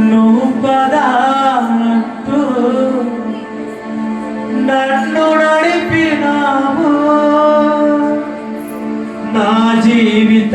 నువ్వు పదా నన్ను నడిపినావు. నా జీవిత